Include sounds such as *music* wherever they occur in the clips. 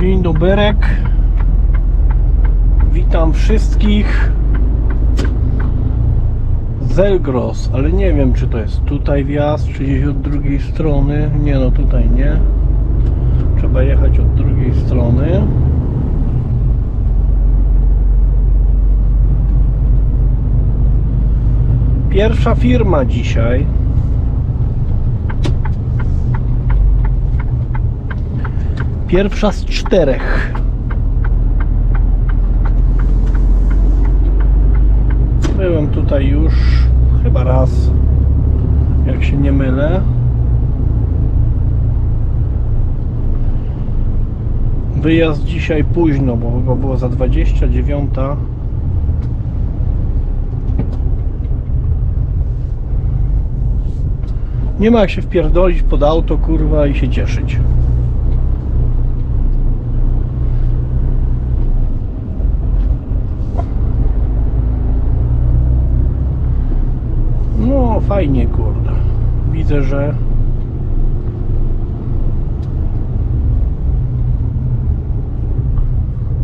Dzień doberek. Witam wszystkich. Zelgros, ale nie wiem czy to jest tutaj wjazd, czy gdzieś od drugiej strony. Nie no, tutaj nie. Trzeba jechać od drugiej strony. Pierwsza firma dzisiaj. Pierwsza z czterech. Byłem tutaj już chyba raz, jak się nie mylę. Wyjazd dzisiaj późno, bo chyba było za 29. Nie ma jak się wpierdolić pod auto, kurwa, i się cieszyć. No, fajnie, kurde. Widzę, że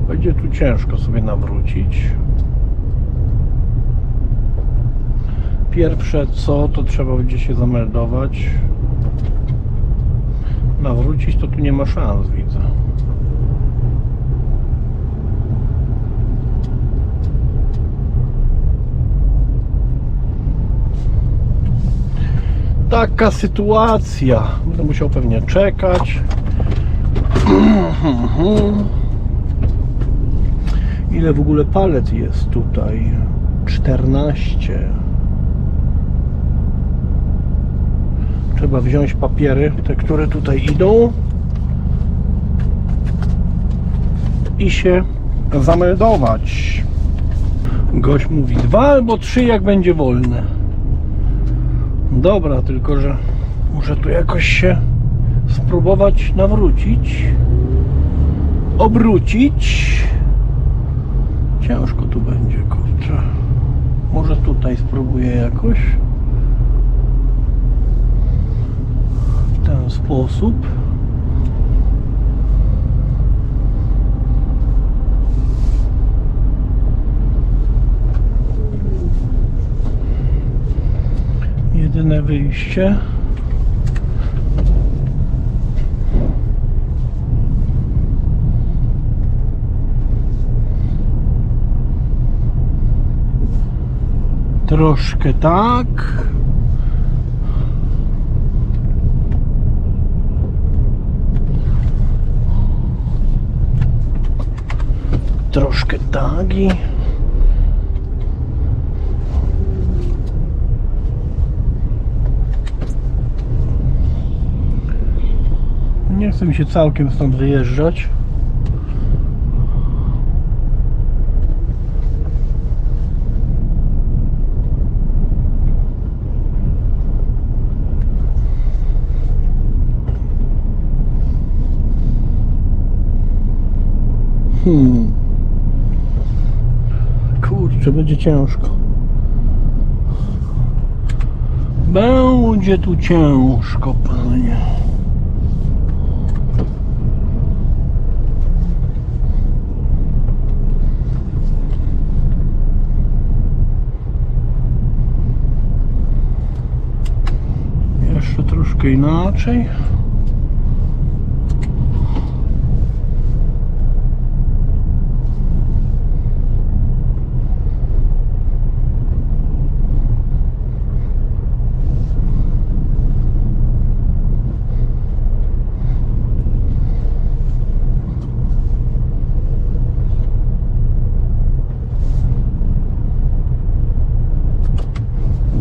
będzie tu ciężko sobie nawrócić. Pierwsze co, to trzeba będzie się zameldować. Nawrócić to tu nie ma szans, widzę. Taka sytuacja. Będę musiał pewnie czekać. *clears throat* Ile w ogóle palet jest tutaj? 14. Trzeba wziąć papiery, te, które tutaj idą i się zameldować. Gość mówi dwa albo trzy, jak będzie wolne. Dobra, tylko że muszę tu jakoś się spróbować nawrócić, obrócić. Ciężko tu będzie, kurczę. Może tutaj spróbuję jakoś. W ten sposób. Jedyne wyjście. Troszkę tak. Troszkę tak Nie chce mi się całkiem stąd wyjeżdżać. Hmm. Kurczę, będzie ciężko. Będzie tu ciężko, panie. Inaczej.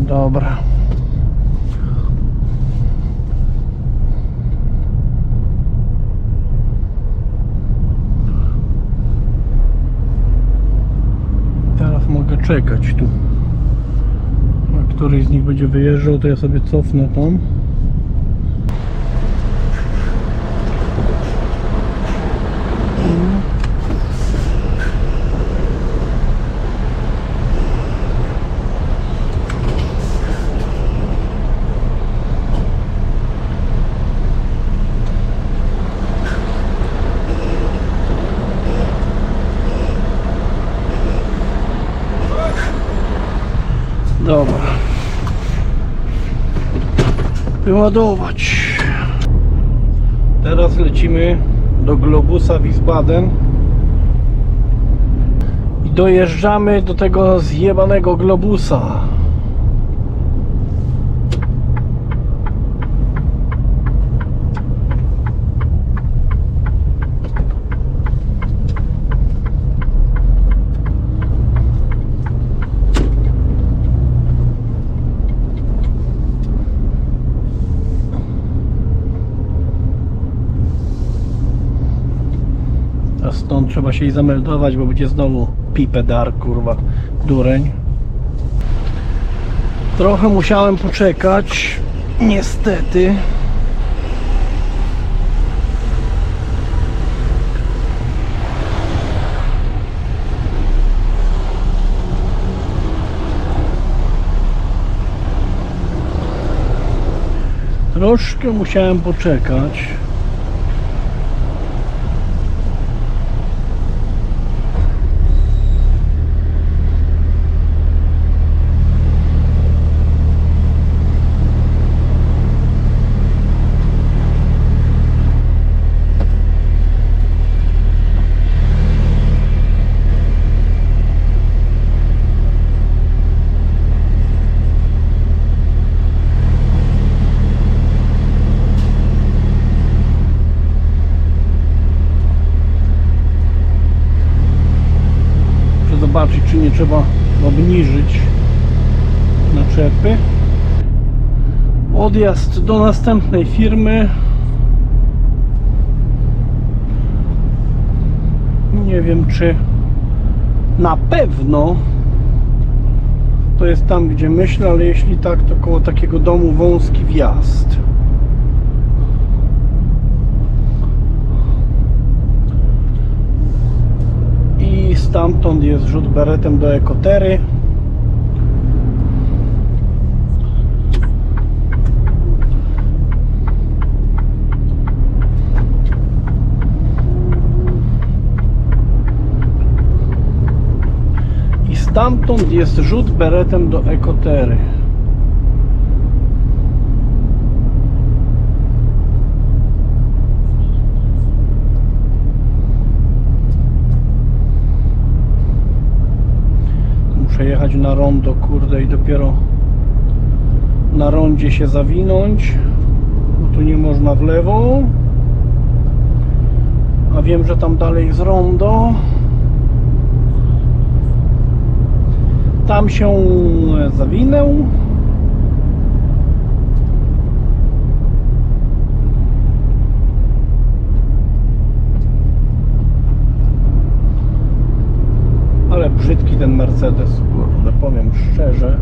Dobra. Teraz mogę czekać tu. Jak któryś z nich będzie wyjeżdżał, to ja sobie cofnę tam. Dobra. Wyładować. Teraz lecimy do Globusa Wiesbaden. I dojeżdżamy do tego zjebanego Globusa. A stąd trzeba się i zameldować, bo będzie znowu pipedar, kurwa, dureń. Trochę musiałem poczekać, niestety. Troszkę musiałem poczekać. Muszę zobaczyć, czy nie trzeba obniżyć naczepy. Odjazd do następnej firmy. Nie wiem, czy na pewno to jest tam, gdzie myślę, ale jeśli tak, to koło takiego domu wąski wjazd. i stamtąd jest rzut beretem do ekotery. I stamtąd jest rzut beretem do ekotery. Muszę jechać na rondo, kurde, i dopiero na rondzie się zawinąć, bo tu nie można w lewo. A wiem, że tam dalej jest rondo. Tam się zawinę. Ale ten Mercedes, kurde, powiem szczerze.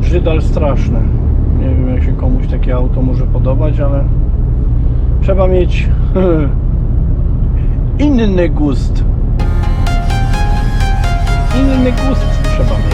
Brzydal straszny. Nie wiem jak się komuś takie auto może podobać, ale trzeba mieć *laughs* inny gust. Inny gust trzeba mieć.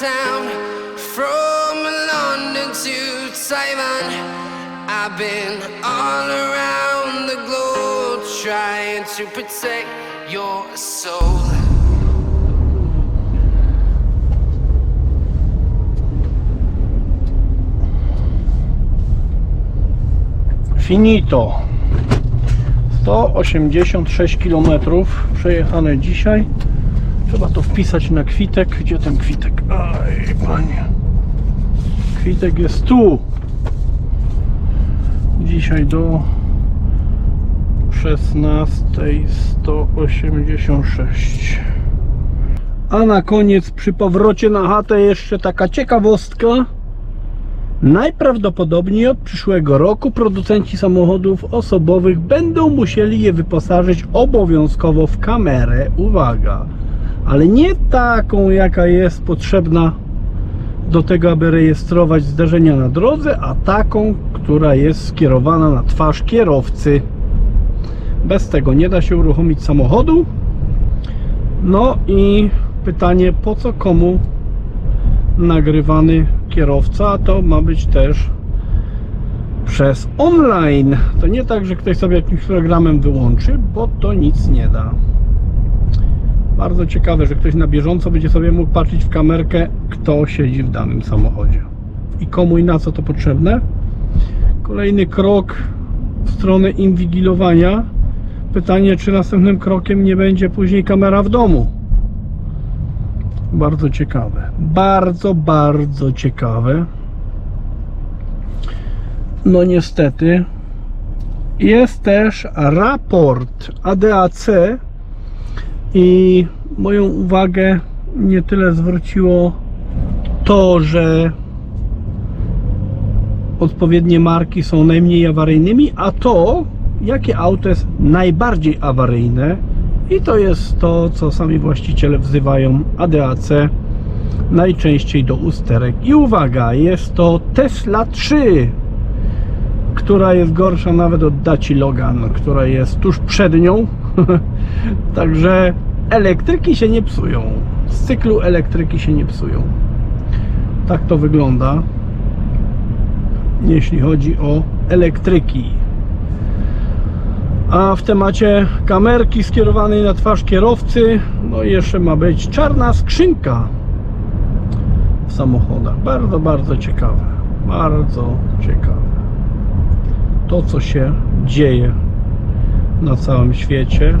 town to town, from London to Taiwan. I've been all around the globe trying to protect your soul. Finito. 186 km przejechane dzisiaj. Trzeba to wpisać na kwitek. Gdzie ten kwitek? Aj, panie. Kwitek jest tu. Dzisiaj do 16.186. A na koniec przy powrocie na chatę jeszcze taka ciekawostka. Najprawdopodobniej od przyszłego roku producenci samochodów osobowych będą musieli je wyposażyć obowiązkowo w kamerę. Uwaga, ale nie taką, jaka jest potrzebna do tego, aby rejestrować zdarzenia na drodze, a taką, która jest skierowana na twarz kierowcy. Bez tego nie da się uruchomić samochodu. No i pytanie, po co komu nagrywany kierowca, to ma być też przez online. To nie tak, że ktoś sobie jakimś programem wyłączy, bo to nic nie da. Bardzo ciekawe, że ktoś na bieżąco będzie sobie mógł patrzeć w kamerkę, kto siedzi w danym samochodzie i komu i na co to potrzebne. Kolejny krok w stronę inwigilowania. Pytanie, czy następnym krokiem nie będzie później kamera w domu. Bardzo ciekawe. Bardzo, bardzo ciekawe. No niestety jest też raport ADAC i moją uwagę nie tyle zwróciło to, że odpowiednie marki są najmniej awaryjnymi, a to, jakie auto jest najbardziej awaryjne i to jest to, co sami właściciele wzywają ADAC najczęściej do usterek. I uwaga, jest to Tesla 3, która jest gorsza nawet od Daci Logan, która jest tuż przed nią. *laughs* Także elektryki się nie psują. Z cyklu elektryki się nie psują. Tak to wygląda, jeśli chodzi o elektryki. A w temacie kamerki skierowanej na twarz kierowcy, no jeszcze ma być czarna skrzynka w samochodach. Bardzo, bardzo ciekawe. Bardzo ciekawe. To, co się dzieje na całym świecie,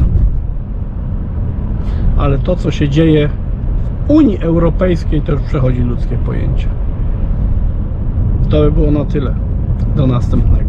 ale to, co się dzieje w Unii Europejskiej, to już przechodzi ludzkie pojęcie. To by było na tyle. Do następnego.